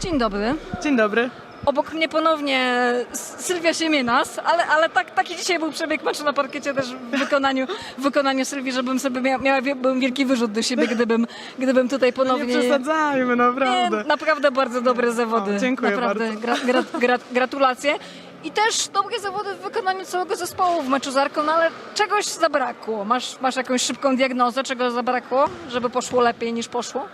Dzień dobry. Dzień dobry. Obok mnie ponownie Sylwia Siemienas, ale, ale tak, taki dzisiaj był przebieg meczu na parkiecie też w wykonaniu, w wykonaniu Sylwii, żebym sobie miała, miała wielki wyrzut do siebie, gdybym, gdybym tutaj No nie ponownie... przesadzajmy, naprawdę. Nie, naprawdę bardzo dobre zawody. O, dziękuję naprawdę bardzo. Gra, gra, gra, gratulacje. I też dobre zawody w wykonaniu całego zespołu w meczu z Arką, no ale czegoś zabrakło. Masz, masz jakąś szybką diagnozę, czego zabrakło, żeby poszło lepiej niż poszło?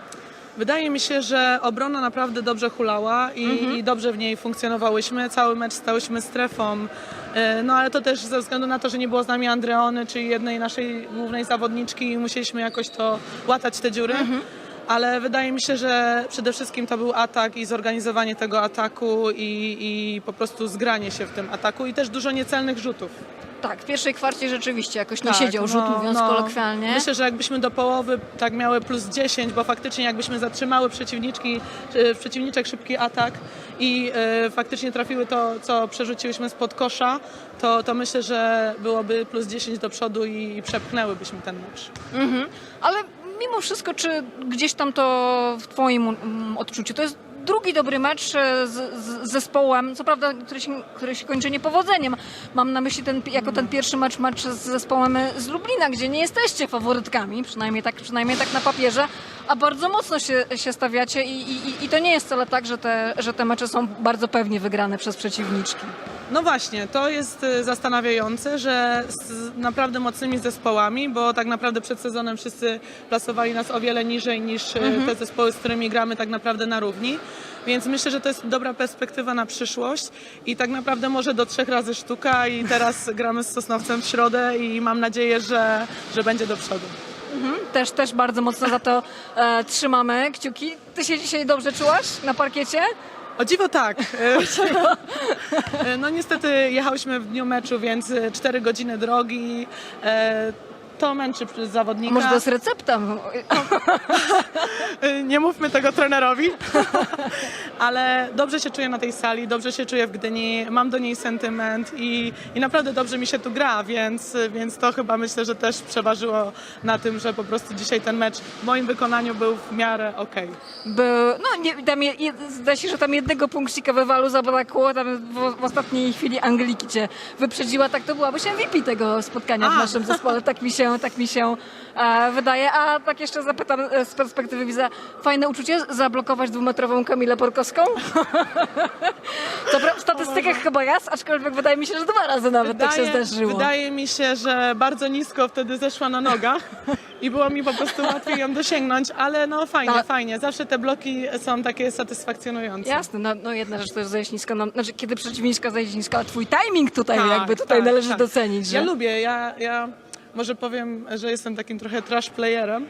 Wydaje mi się, że obrona naprawdę dobrze hulała i, Mhm. i dobrze w niej funkcjonowałyśmy. Cały mecz stałyśmy strefą. E, No ale to też ze względu na to, że nie było z nami Andreony, czyli jednej naszej głównej zawodniczki i musieliśmy jakoś to łatać te dziury. Mhm. Ale wydaje mi się, że przede wszystkim to był atak i zorganizowanie tego ataku i, i po prostu zgranie się w tym ataku i też dużo niecelnych rzutów. Tak, w pierwszej kwarcie rzeczywiście jakoś nie Tak, siedział rzut, no, mówiąc no. kolokwialnie. Myślę, że jakbyśmy do połowy tak miały plus 10, bo faktycznie jakbyśmy zatrzymały przeciwniczki, e, przeciwniczek szybki atak i e, faktycznie trafiły to, co przerzuciłyśmy spod kosza, to, to myślę, że byłoby plus 10 do przodu i, i przepchnęłybyśmy ten mecz. Mhm. Ale mimo wszystko, czy gdzieś tam to w Twoim mm, odczuciu, to jest drugi dobry mecz e, z, z zespołem, co prawda, który się, który się kończy niepowodzeniem. Mam na myśli ten, jako ten pierwszy mecz, mecz z zespołem z Lublina, gdzie nie jesteście faworytkami, przynajmniej tak, przynajmniej tak na papierze, a bardzo mocno się, się stawiacie i, i, i to nie jest wcale tak, że te, że te mecze są bardzo pewnie wygrane przez przeciwniczki. No właśnie, to jest e, zastanawiające, że z naprawdę mocnymi zespołami, bo tak naprawdę przed sezonem wszyscy plasowali nas o wiele niżej niż e, te zespoły, z którymi gramy tak naprawdę na równi. Więc myślę, że to jest dobra perspektywa na przyszłość i tak naprawdę może do trzech razy sztuka i teraz gramy z Sosnowcem w środę i mam nadzieję, że, że będzie do przodu. Też, też bardzo mocno za to e, trzymamy kciuki. Ty się dzisiaj dobrze czułaś na parkiecie? O dziwo tak. E, No niestety jechałyśmy w dniu meczu, więc 4 godziny drogi. To męczy zawodnika. Może to jest recepta? Nie mówmy tego trenerowi, ale dobrze się czuję na tej sali, dobrze się czuję w Gdyni, mam do niej sentyment i, i naprawdę dobrze mi się tu gra, więc, więc to chyba myślę, że też przeważyło na tym, że po prostu dzisiaj ten mecz w moim wykonaniu był w miarę okej. Był, no nie, tam je, je, zdaje się, że tam jednego punkcika wywalu zabrakło, tam w, w ostatniej chwili Angliki cię wyprzedziła, tak to byłabyś MVP tego spotkania w naszym zespole, tak mi się, tak mi się e, wydaje. A tak jeszcze zapytam e, z perspektywy widza, fajne uczucie zablokować dwumetrową Kamilę Porkowską? Dobra, w statystykach chyba raz, aczkolwiek wydaje mi się, że dwa razy nawet tak się zdarzyło. wydaje mi się, że bardzo nisko wtedy zeszła na nogach i było mi po prostu łatwiej ją dosięgnąć, ale no fajnie, Tak. fajnie. Zawsze te bloki są takie satysfakcjonujące. Jasne, no, no jedna rzecz to jest zejść nisko, no, znaczy kiedy przeciwniczka zejdzie nisko, ale twój timing tutaj Tak, jakby tutaj tak, należy tak. docenić, że... Ja lubię, ja, ja może powiem, że jestem takim trochę trash playerem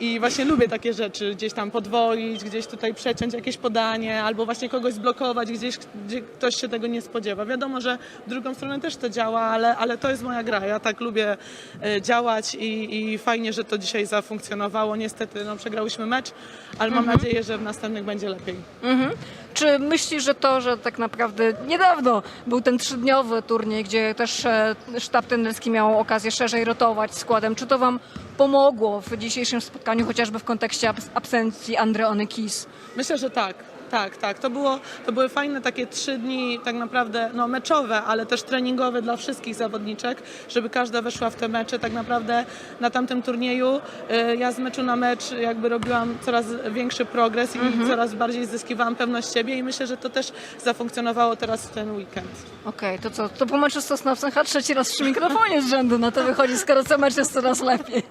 i właśnie lubię takie rzeczy, gdzieś tam podwoić, gdzieś tutaj przeciąć jakieś podanie, albo właśnie kogoś zblokować gdzieś, gdzie ktoś się tego nie spodziewa. Wiadomo, że w drugą stronę też to działa, ale, ale to jest moja gra. Ja tak lubię e, działać i, i fajnie, że to dzisiaj zafunkcjonowało. Niestety no, przegrałyśmy mecz, ale mam nadzieję, że w następnych będzie lepiej. Mhm. Czy myślisz, że to, że tak naprawdę niedawno był ten trzydniowy turniej, gdzie też e, sztab trenerski miał okazję szerzej rotować składem, czy to wam pomogło w dzisiejszym spotkaniu, chociażby w kontekście abs- absencji Andreony Kis? Myślę, że tak. Tak, tak. To, było, to były fajne takie trzy dni tak naprawdę no, meczowe, ale też treningowe dla wszystkich zawodniczek, żeby każda weszła w te mecze. Tak naprawdę na tamtym turnieju y, ja z meczu na mecz jakby robiłam coraz większy progres i coraz bardziej zyskiwałam pewność siebie i myślę, że to też zafunkcjonowało teraz w ten weekend. Okej, to co, to po meczu z Sosnowcem chyba trzeci raz przy mikrofonie z rzędu, no to wychodzi, skoro co mecz jest coraz lepiej.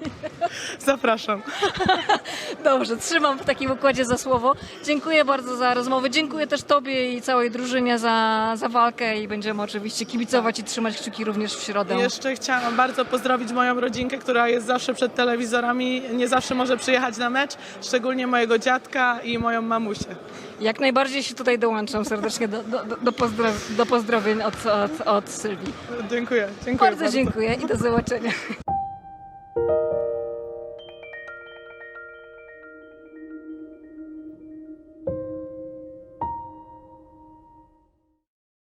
Zapraszam. Dobrze, trzymam w takim układzie za słowo. Dziękuję bardzo za rozmowę. Dziękuję też Tobie i całej drużynie za, za walkę i będziemy oczywiście kibicować i trzymać kciuki również w środę. Jeszcze chciałam bardzo pozdrowić moją rodzinkę, która jest zawsze przed telewizorami, nie zawsze może przyjechać na mecz, szczególnie mojego dziadka i moją mamusię. Jak najbardziej się tutaj dołączam serdecznie do, do, do, pozdrow- do pozdrowień od, od, od Sylwii. Dziękuję. dziękuję Bardzo dziękuję i do zobaczenia.